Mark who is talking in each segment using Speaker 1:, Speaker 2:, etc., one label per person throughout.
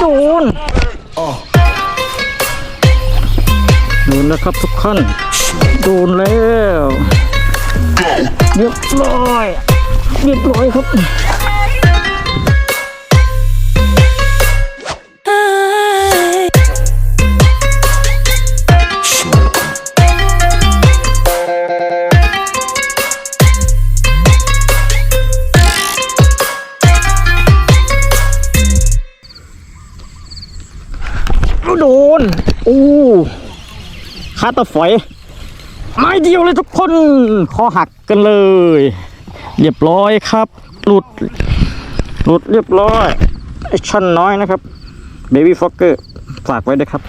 Speaker 1: โดนโดนนะครับทุกท่านโดนแล้ว เรียบร้อย เรียบร้อยครับ โดน อู้คาตาฝอย ไม้เดียวเลยทุกคน คอหักกันเลย เรียบร้อยครับ หลุด หลุดเรียบร้อยไอชั่นน้อยนะครับ เบบี้ฟ็อกเกอร์ ฝากไว้ด้วยครับ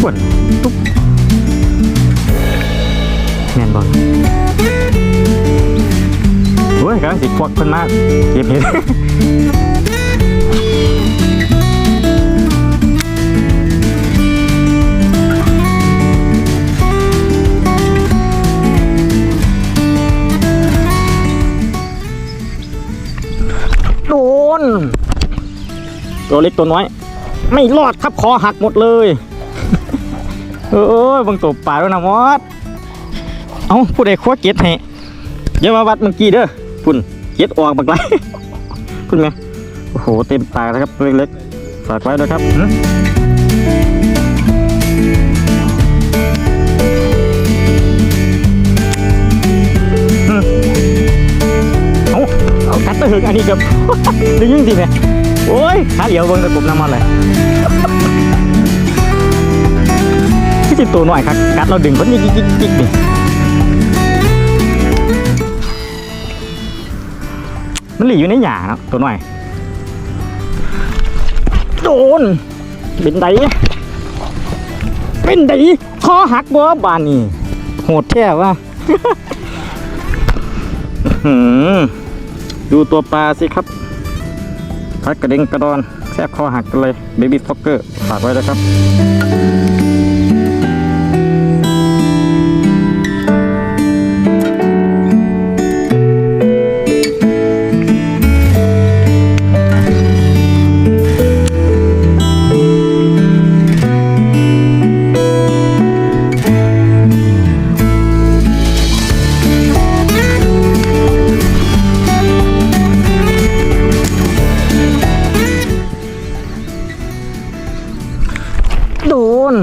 Speaker 1: ปวดตุ๊บแมนบอล กำลังสิควักคนมากเก็บเห็ดโดนตัวเล็กตัวน้อย ไม่รอดครับคอหักหมดเลยเออบังตัวป่าด้วยนะมอสเอาผู้ใดควักเก็ดให้อย่ามาวัดเมื่อกี้เด้อ คุณเย็ดออกบักไรคุณไงโอ้โหเต็มปากนะครับตัวเล็กๆฝากไว้ด้วยครับหึหึเอาเอากัดตะหึงอันนี้กับดึงยังดีไหมโอ้ยขาเดียวเบิ่งตะกบน้ำมันเลยที่จิตตัวหน่อยครับกัดเราดึงคนยิกยิกยิกยิกนี่ มันหลีอยู่ในหยาเนาะตัวหน่อย โดน เป็นไดเป็นไดคอหักบ่บานนี่โหดแท้ว่ะดูตัวปลาสิครับพัดกระเด็งกระดอนแทบคอหักกันเลยเบบี้ฟ็อกเกอร์ฝากไว้ด้วยครับ น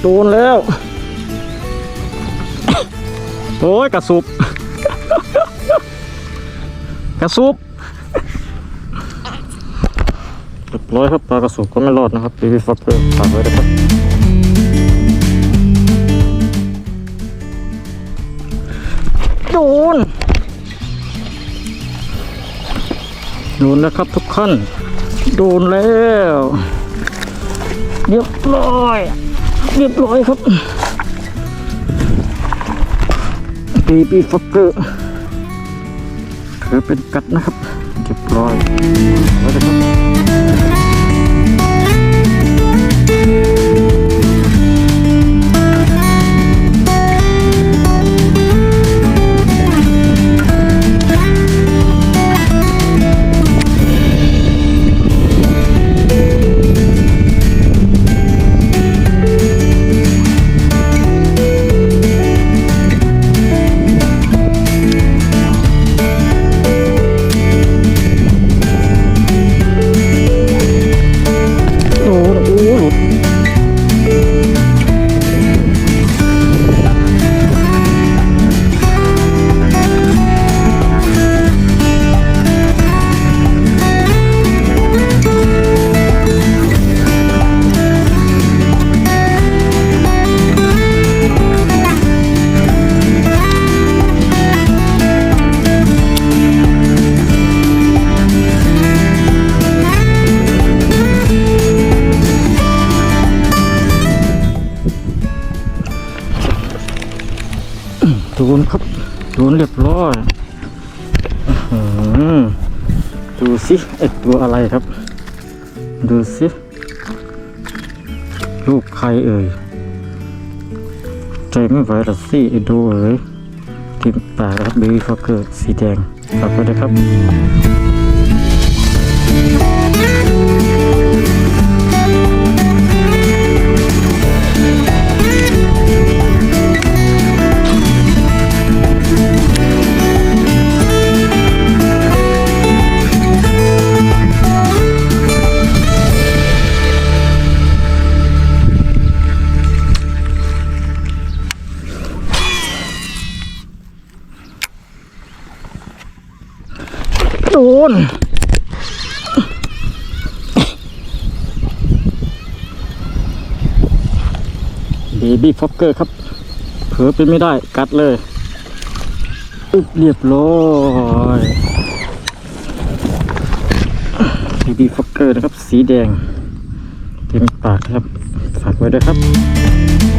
Speaker 1: โดนแล้ว โอ้ยกระสุบ กระสุบเรียบร้อยครับปลากระสุบก็ไม่รอดนะครับบีบีฟักเกอร์ฝากไว้ด้วยครับโดนโดนแล้วครับทุกท่านโดนแล้ว เรียบร้อย เรียบร้อยครับปีปีฟักเกอร์คือเป็นกัดนะครับ เรียบร้อย นครับโดนเรียบร้อยอือดูสิไอตัวอะไรครับ ดูสิลูกใครเอ่ยใจไม่ไหวละสิไอ้ดูเอ้ยทีมปากครับเบบี้ฟอกเกอร์สีแดงฝากไว้ด้วยครับ ดน เบบี้ฟอกเกอร์ครับ เผลอไปไม่ได้กัดเลยอึบเรียบร้อยเบบี้ฟอกเกอร์นะครับ สีแดง เต็มปากนะครับ ฝากไว้ด้วยครับ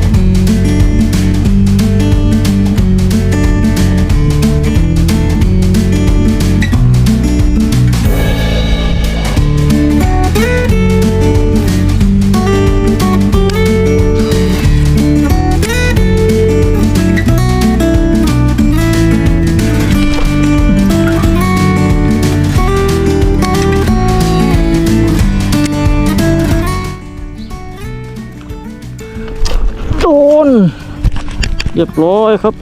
Speaker 1: รียบร้อยครับ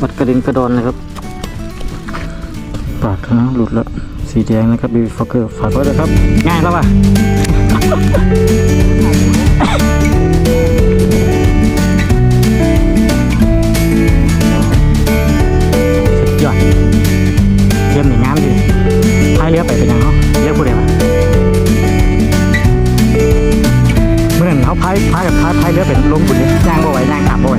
Speaker 1: บัดกระดิ่งกระดอนเลยครับ ปากนะหลุดแล้ว สีแดงนะครับบีฟอกเกอร์ฝากไว้เลยครับ ง่ายแล้วป่ะายเรือเป็นลงบุญเลยย่างบ่ไหวย่างกลับบ่ไหว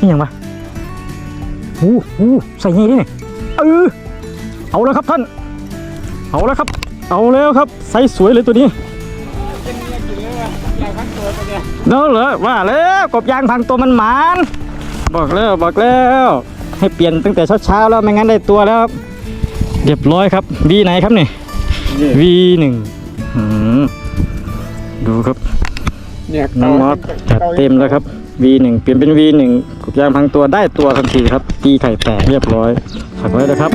Speaker 1: นี่ยังวะหูหูใส่ยี่นี่นี่เออเอาแล้วครับท่าน เอาแล้วครับ เอาแล้วครับใส่สวยเลยตัวนี้เนาะเหรอว่าแล้วกบยางพังตัวมันหมานบอกแล้วบอกแล้ว ให้เปลี่ยนตั้งแต่เช้าๆแล้วไม่งั้นได้ตัวแล้วเรียบร้อยครับวีไหนครับนี่ V หนึ่ง ดูครับ
Speaker 2: เนี่ย
Speaker 1: น้องมอสจัดเต็มแล้วครับ V หนึ่งเปลี่ยนเป็น V หนึ่งกบยางพังตัวได้ตัวทันทีครับ ตีไข่แตกเรียบร้อยฝากไว้นะครับ